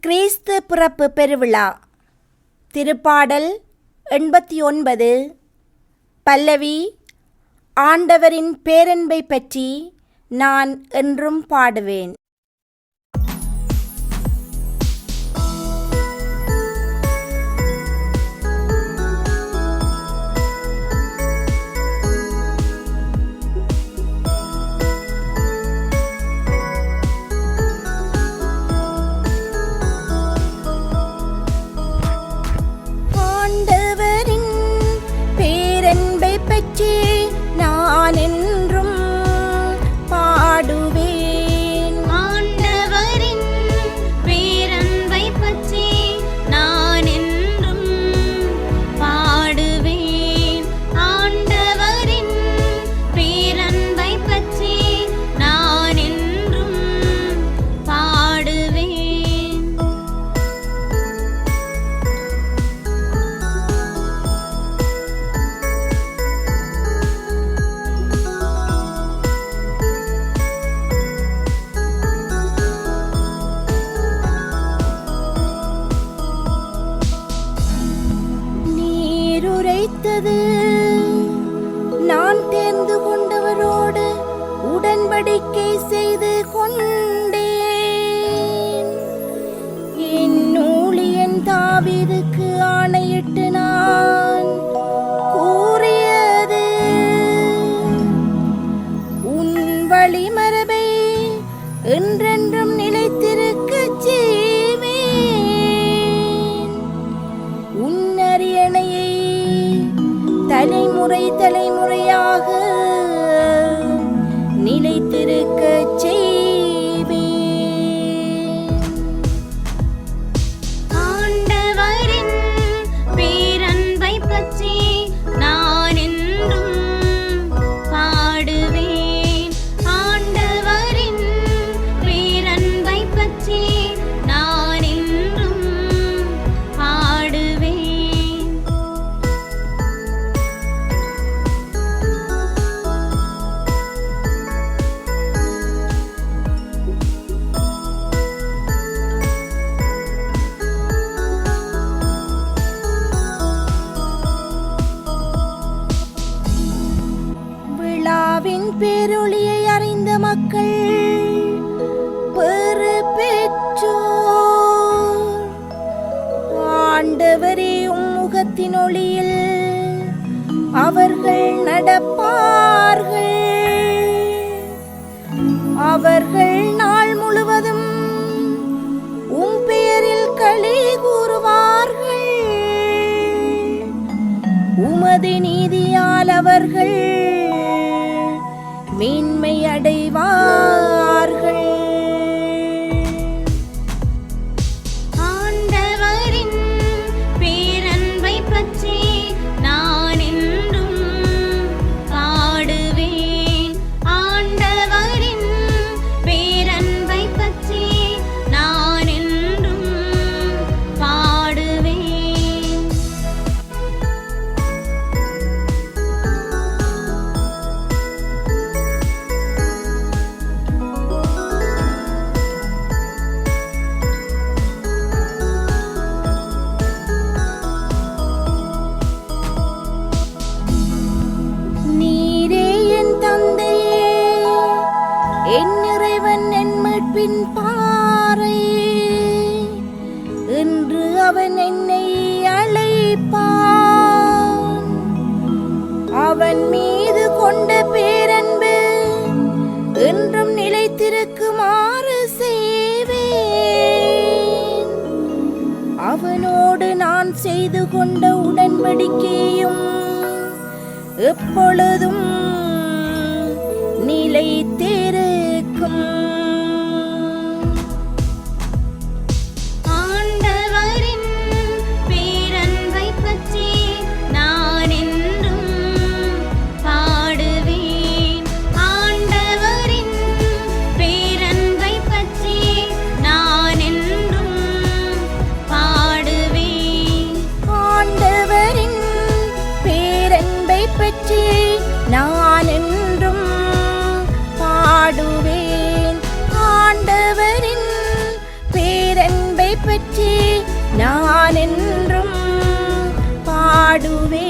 கிறிஸ்து பிறப்பு பெருவிழா. திருப்பாடல் எண்பத்தி ஒன்பது பல்லவி ஆண்டவரின் பேரன்பை பற்றி நான் என்றும் பாடுவேன். പറ്റി ഞാൻ வைத்தது நான் தேர்ந்து கொண்டவரோடு உடன்படிக்கை செய்து கொண்டேன் உலகத்தின் ஒளியில் அவர்கள் நடப்பார்கள். அவர்கள் நாள் முழுவதும் உன் பெயரில் களி கூறுவார்கள். உமது நீதியால் அவர்கள் மேன்மை அடைவார்கள் நான் செய்து கொண்ட உடன்படிக்கையும் எப்பொழுதும் பற்றி